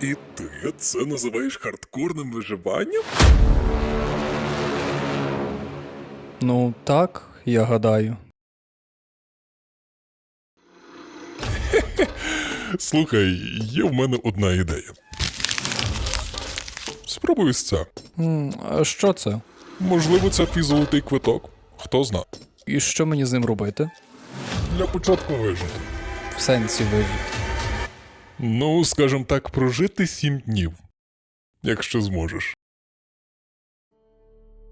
І ти це називаєш хардкорним виживанням? Ну, так, я гадаю. Слухай, є в мене одна ідея. Спробуй ось це. М, а що це? Можливо, це твій золотий квиток. Хто зна. І що мені з ним робити? Для початку вижити. В сенсі вижити. Ну, скажем так, прожити сім днів. Якщо зможеш.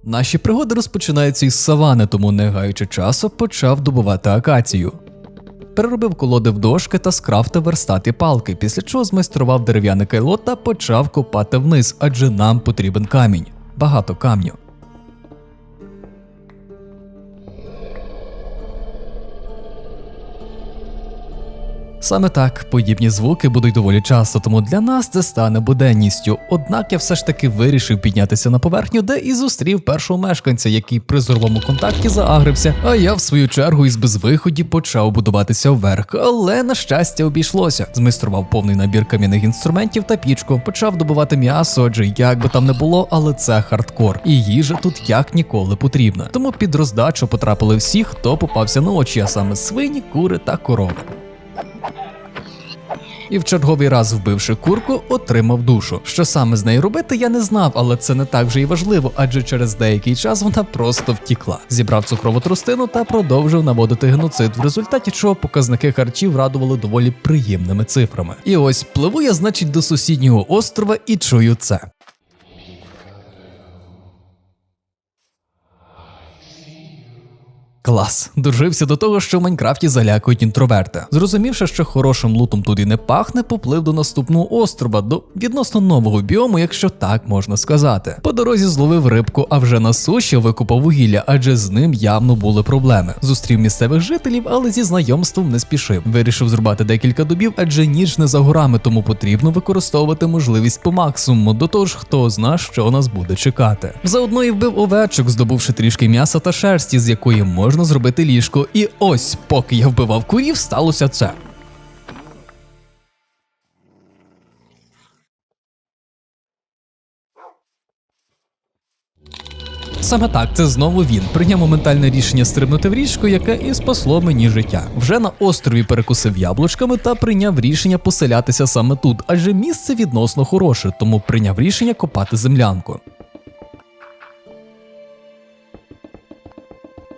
Наші пригоди розпочинаються із савани, тому, не гаючи часу, почав добувати акацію. Переробив колоди в дошки та скрафтив верстати палки, після чого змайстрував дерев'яне кайло та почав копати вниз, адже нам потрібен камінь. Багато камню. Саме так, подібні звуки будуть доволі часто, тому для нас це стане буденністю. Однак я все ж таки вирішив піднятися на поверхню, де і зустрів першого мешканця, який при зоровому контакті заагрився. А я, в свою чергу, із безвиході почав будуватися вверх. Але на щастя обійшлося. Змайстрував повний набір кам'яних інструментів та пічку. Почав добувати м'ясо, адже як би там не було, але це хардкор. І їжа тут як ніколи потрібна. Тому під роздачу потрапили всі, хто попався на очі, а саме свині, кури та корови. І в черговий раз, вбивши курку, отримав душу. Що саме з нею робити, я не знав, але це не так вже й важливо, адже через деякий час вона просто втікла. Зібрав цукрову трустину та продовжив наводити геноцид, в результаті чого показники харчів радували доволі приємними цифрами. І ось пливу я, значить, до сусіднього острова і чую це. Клас, дожився до того, що в Майнкрафті залякують інтроверти. Зрозумівши, що хорошим лутом туди не пахне, поплив до наступного острова, до відносно нового біому, якщо так можна сказати. По дорозі зловив рибку, а вже на суші викопав вугілля, адже з ним явно були проблеми. Зустрів місцевих жителів, але зі знайомством не спішив. Вирішив зрубати декілька дубів, адже ніч не за горами, тому потрібно використовувати можливість по максимуму. До того ж, хто зна, що нас буде чекати. Заодно і вбив овечок, здобувши трішки м'яса та шерсті, з якої можна зробити ліжко. І ось, поки я вбивав курів, сталося це. Саме так, це знову він прийняв моментальне рішення стрибнути в річку, яке і спасло мені життя. Вже на острові перекусив яблучками та прийняв рішення поселятися саме тут, адже місце відносно хороше, тому прийняв рішення копати землянку.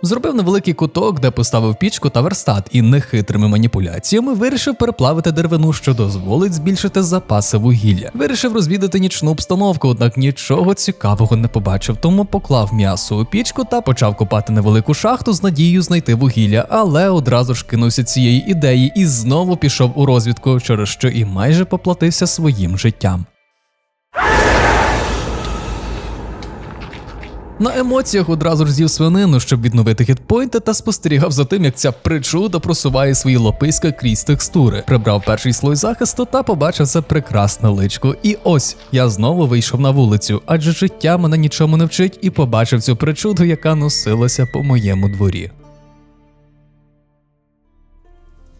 Зробив невеликий куток, де поставив пічку та верстат, і нехитрими маніпуляціями вирішив переплавити деревину, що дозволить збільшити запаси вугілля. Вирішив розвідати нічну обстановку, однак нічого цікавого не побачив, тому поклав м'ясо у пічку та почав копати невелику шахту з надією знайти вугілля, але одразу ж кинувся цієї ідеї і знову пішов у розвідку, через що і майже поплатився своїм життям. На емоціях одразу ж з'їв свинину, щоб відновити хітпойнти, та спостерігав за тим, як ця причуда просуває свої лописька крізь текстури. Прибрав перший слой захисту та побачив це прекрасне личко. І ось я знову вийшов на вулицю, адже життя мене нічому не вчить, і побачив цю причуду, яка носилася по моєму дворі.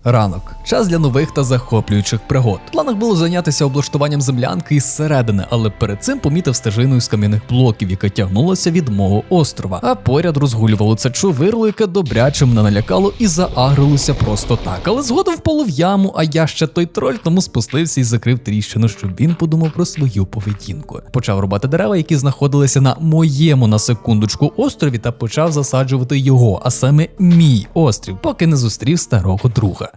Ранок час для нових та захоплюючих пригод. В планах було зайнятися облаштуванням землянки із середини, але перед цим помітив стежину із кам'яних блоків, яка тягнулася від мого острова. А поряд розгулювало це чувирло, яке добряче мене налякало і заагрилося просто так. Але згодом впало в яму, а я ще той троль, тому спустився і закрив тріщину, щоб він подумав про свою поведінку. Почав рубати дерева, які знаходилися на моєму на секундочку острові, та почав засаджувати його, а саме мій острів, поки не зустрів старого друга.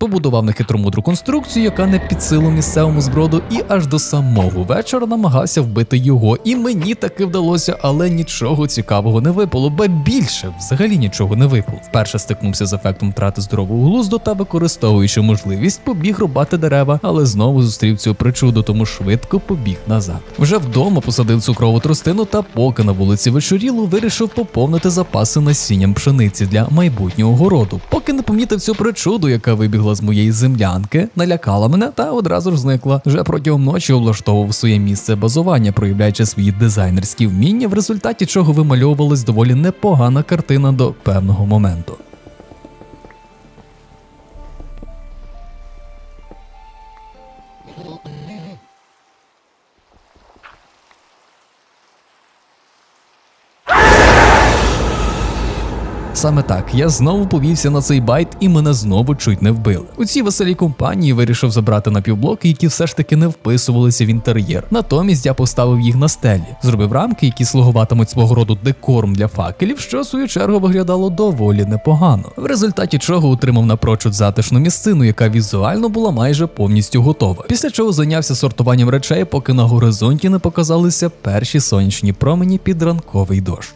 Побудував нехитромудру конструкцію, яка не під силу місцевому зброду, і аж до самого вечора намагався вбити його. І мені таки вдалося, але нічого цікавого не випало, ба більше взагалі нічого не випало. Вперше стикнувся з ефектом втрати здорового глузду та використовуючи можливість, побіг рубати дерева, але знову зустрів цю причуду, тому швидко побіг назад. Вже вдома посадив цукрову тростину та поки на вулиці вечоріло, вирішив поповнити запаси насінням пшениці для майбутнього городу, поки не помітив цю причуду, яка вибігла вистрибнула з моєї землянки, налякала мене та одразу ж зникла. Вже протягом ночі облаштовував своє місце базування, проявляючи свої дизайнерські вміння, в результаті чого вимальовувалась доволі непогана картина до певного моменту. Саме так, я знову повівся на цей байт і мене знову чуть не вбили. У цій веселій компанії вирішив забрати напівблоки, які все ж таки не вписувалися в інтер'єр. Натомість я поставив їх на стелі, зробив рамки, які слугуватимуть свого роду декором для факелів, що в свою чергу виглядало доволі непогано. В результаті чого утримав напрочуд затишну місцину, яка візуально була майже повністю готова. Після чого зайнявся сортуванням речей, поки на горизонті не показалися перші сонячні промені під ранковий дощ.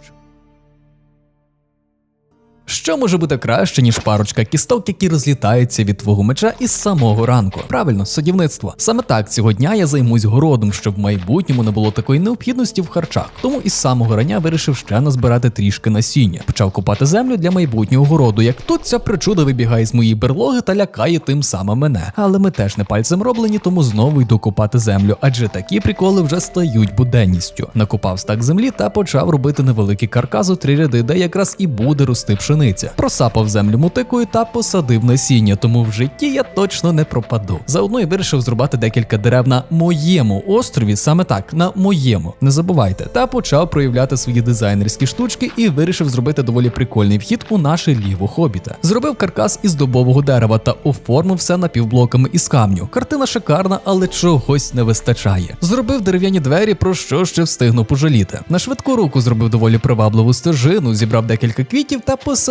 Що може бути краще, ніж парочка кісток, які розлітаються від твого меча із самого ранку? Правильно, садівництво. Саме так цього дня я займусь городом, щоб в майбутньому не було такої необхідності в харчах. Тому із самого рання вирішив ще назбирати трішки насіння. Почав копати землю для майбутнього городу. Як тут ця причуда вибігає з моєї берлоги та лякає тим саме мене. Але ми теж не пальцем роблені, тому знову йду копати землю, адже такі приколи вже стають буденністю. Накопав стак землі та почав робити невеликий каркас у три ряди, де якраз і буде рости пшениця. Просапав землю мотикою та посадив насіння, тому в житті я точно не пропаду. Заодно й вирішив зрубати декілька дерев на моєму острові, саме так, на моєму, не забувайте. Та почав проявляти свої дизайнерські штучки і вирішив зробити доволі прикольний вхід у наше ліво хобіта. Зробив каркас із дубового дерева та оформив все напівблоками із камню. Картина шикарна, але чогось не вистачає. Зробив дерев'яні двері, про що ще встигну пожаліти. На швидку руку зробив доволі привабливу стежину, зібрав декілька квітів та посадив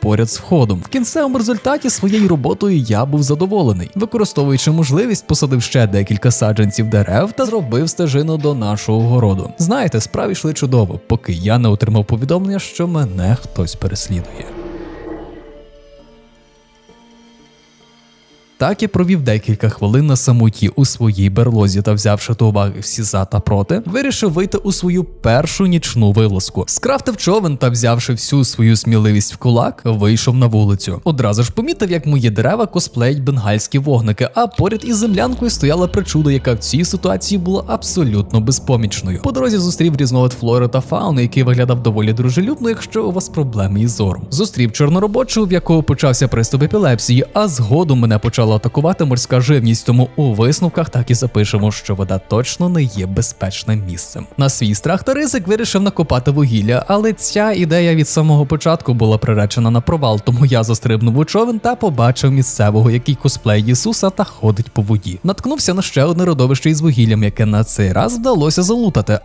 поряд з входом. В кінцевому результаті своєю роботою я був задоволений. Використовуючи можливість, посадив ще декілька саджанців дерев та зробив стежину до нашого городу. Знаєте, справи йшли чудово, поки я не отримав повідомлення, що мене хтось переслідує. Так я провів декілька хвилин на самоті у своїй берлозі та, взявши до уваги всі за та проти, вирішив вийти у свою першу нічну вилазку. Скрафтив човен та, взявши всю свою сміливість в кулак, вийшов на вулицю. Одразу ж помітив, як мої дерева косплеють бенгальські вогники, а поряд із землянкою стояла причуда, яка в цій ситуації була абсолютно безпомічною. По дорозі зустрів різновид флори та фауни, який виглядав доволі дружелюбно, якщо у вас проблеми із зором. Зустрів чорноробочого, в якого почався приступ епілепсії, а згодом мене почала атакувати морська живність, тому у висновках так і запишемо, що вода точно не є безпечним місцем. На свій страх та ризик вирішив накопати вугілля, але ця ідея від самого початку була приречена на провал, тому я застрибнув у човен та побачив місцевого, який косплей Ісуса та ходить по воді. Наткнувся на ще одне родовище із вугіллям, яке на цей раз вдалося залутати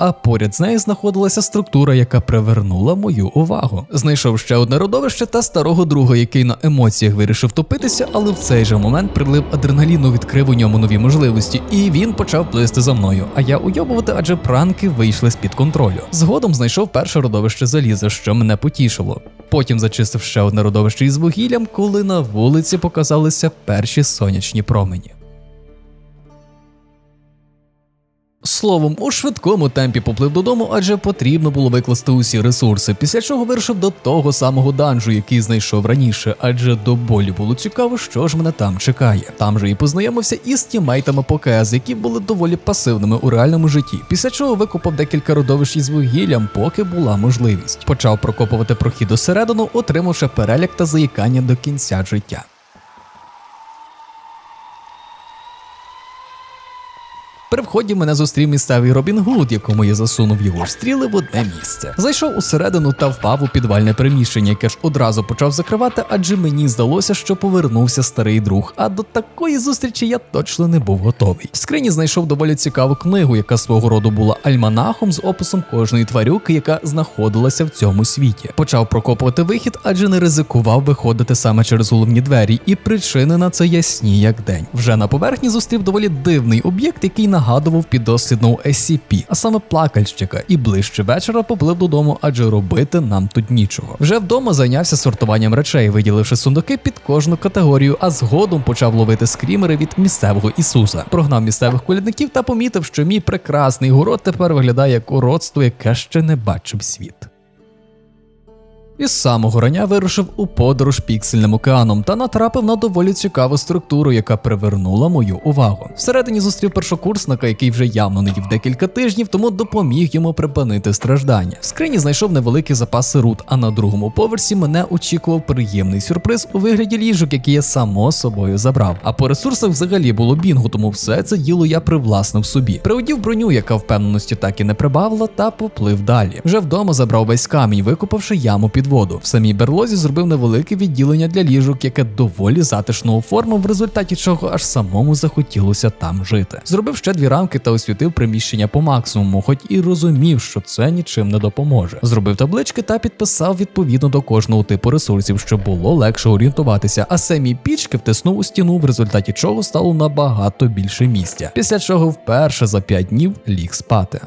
а поряд з нею знаходилася структура, яка привернула мою увагу. Знайшов ще одне родовище та старого друга, який на емоціях вирішив топитися, але в цей же момент прилив адреналіну, відкрив у ньому нові можливості, і він почав плисти за мною. А я уйобувати, адже пранки вийшли з під контролю. Згодом знайшов перше родовище заліза, що мене потішило. Потім зачистив ще одне родовище із вугіллям, коли на вулиці показалися перші сонячні промені. Словом, у швидкому темпі поплив додому, адже потрібно було викласти усі ресурси, після чого вирушив до того самого данжу, який знайшов раніше, адже до болі було цікаво, що ж мене там чекає. Там же і познайомився із тімейтами ПКС, які були доволі пасивними у реальному житті. Після чого викопав декілька родовищ із вугіллям, поки була можливість. Почав прокопувати прохід досередину, отримавши переляк та заїкання до кінця життя. При вході мене зустрів місцевий Робін Гуд, якому я засунув його ж стріли в одне місце. Зайшов усередину та впав у підвальне приміщення, яке ж одразу почав закривати, адже мені здалося, що повернувся старий друг. А до такої зустрічі я точно не був готовий. В скрині знайшов доволі цікаву книгу, яка свого роду була альманахом з описом кожної тварюки, яка знаходилася в цьому світі. Почав прокопувати вихід, адже не ризикував виходити саме через головні двері, і причини на це ясні як день. Вже на поверхні зустрів доволі дивний об'єкт, який нагадував піддослідного SCP, а саме плакальщика, і ближче вечора поплив додому, адже робити нам тут нічого. Вже вдома зайнявся сортуванням речей, виділивши сундуки під кожну категорію, а згодом почав ловити скрімери від місцевого Ісуса. Прогнав місцевих колядників та помітив, що мій прекрасний город тепер виглядає як уродство, яке ще не бачив світ. Із самого рання вирушив у подорож піксельним океаном та натрапив на доволі цікаву структуру, яка привернула мою увагу. Всередині зустрів першокурсника, який вже явно не їв декілька тижнів, тому допоміг йому припинити страждання. В скрині знайшов невеликі запаси рут, а на другому поверсі мене очікував приємний сюрприз у вигляді ліжок, які я само собою забрав. А по ресурсах взагалі було бінго, тому все це діло я привласнив собі. Приодів броню, яка впевненості так і не прибавила, та поплив далі. Вже вдома забрав весь камінь, викопавши яму під воду. В самій берлозі зробив невелике відділення для ліжок, яке доволі затишно оформив, в результаті чого аж самому захотілося там жити. Зробив ще дві рамки та освітив приміщення по максимуму, хоч і розумів, що це нічим не допоможе. Зробив таблички та підписав відповідно до кожного типу ресурсів, щоб було легше орієнтуватися. А самі пічки втиснув у стіну, в результаті чого стало набагато більше місця. Після чого вперше за 5 днів ліг спати.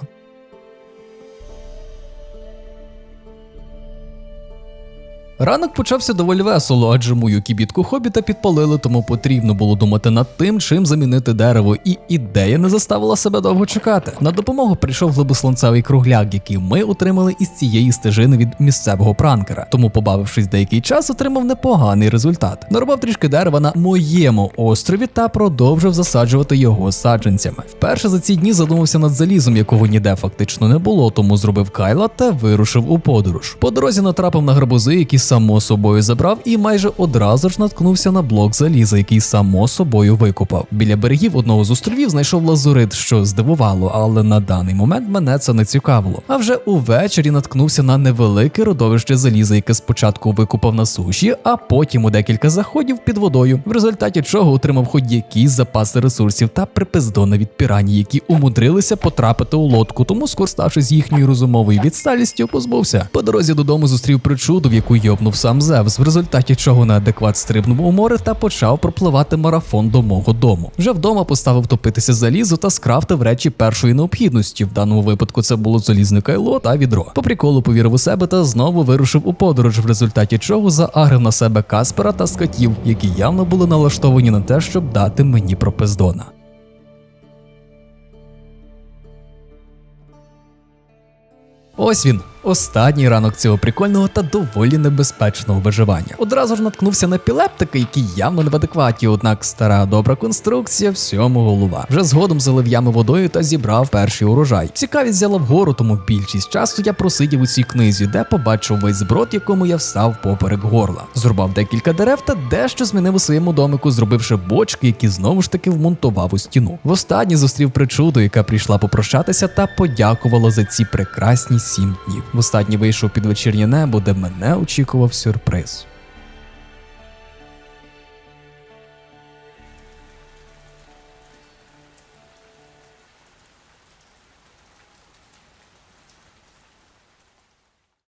Ранок почався доволі весело, адже мою кібітку хобіта підпалили, тому потрібно було думати над тим, чим замінити дерево, і ідея не заставила себе довго чекати. На допомогу прийшов глибослонцевий кругляк, який ми отримали із цієї стежини від місцевого пранкера. Тому, побавившись деякий час, отримав непоганий результат. Нарубав трішки дерева на моєму острові та продовжив засаджувати його саджанцями. Вперше за ці дні задумався над залізом, якого ніде фактично не було, тому зробив кайла та вирушив у подорож. По дорозі натрапив на гарбузи, які само собою забрав, і майже одразу ж наткнувся на блок заліза, який само собою викопав. Біля берегів одного з островів знайшов лазурит, що здивувало, але на даний момент мене це не цікавило. А вже увечері наткнувся на невелике родовище заліза, яке спочатку викопав на суші, а потім у декілька заходів під водою, в результаті чого отримав хоч якісь запаси ресурсів та припиздони від пірані, які умудрилися потрапити у лодку, тому скориставшись їхньою розумовою відсталістю, позбувся. По дорозі додому зустрів причуду, в яку йобнув сам Зевс, в результаті чого неадекват стрибнув у море та почав пропливати марафон до мого дому. Вже вдома поставив топитися залізо та скрафтив речі першої необхідності. В даному випадку це було залізне кайло та відро. По приколу повірив у себе та знову вирушив у подорож, в результаті чого заагрив на себе Каспера та скотів, які явно були налаштовані на те, щоб дати мені пропиздона. Ось він, останній ранок цього прикольного та доволі небезпечного виживання. Одразу ж наткнувся на пілептика, який явно не в адекваті, однак стара добра конструкція всьому голова. Вже згодом залив ями водою та зібрав перший урожай. Цікавість взяла вгору, тому більшість часу я просидів у цій книзі, де побачив весь зброд, якому я встав поперек горла. Зрубав декілька дерев та дещо змінив у своєму домику, зробивши бочки, які знову ж таки вмонтував у стіну. Востаннє зустрів причуду, яка прийшла попрощатися та подякувала за ці прекрасні сім днів. Востаннє вийшов під вечірнє небо, де мене очікував сюрприз.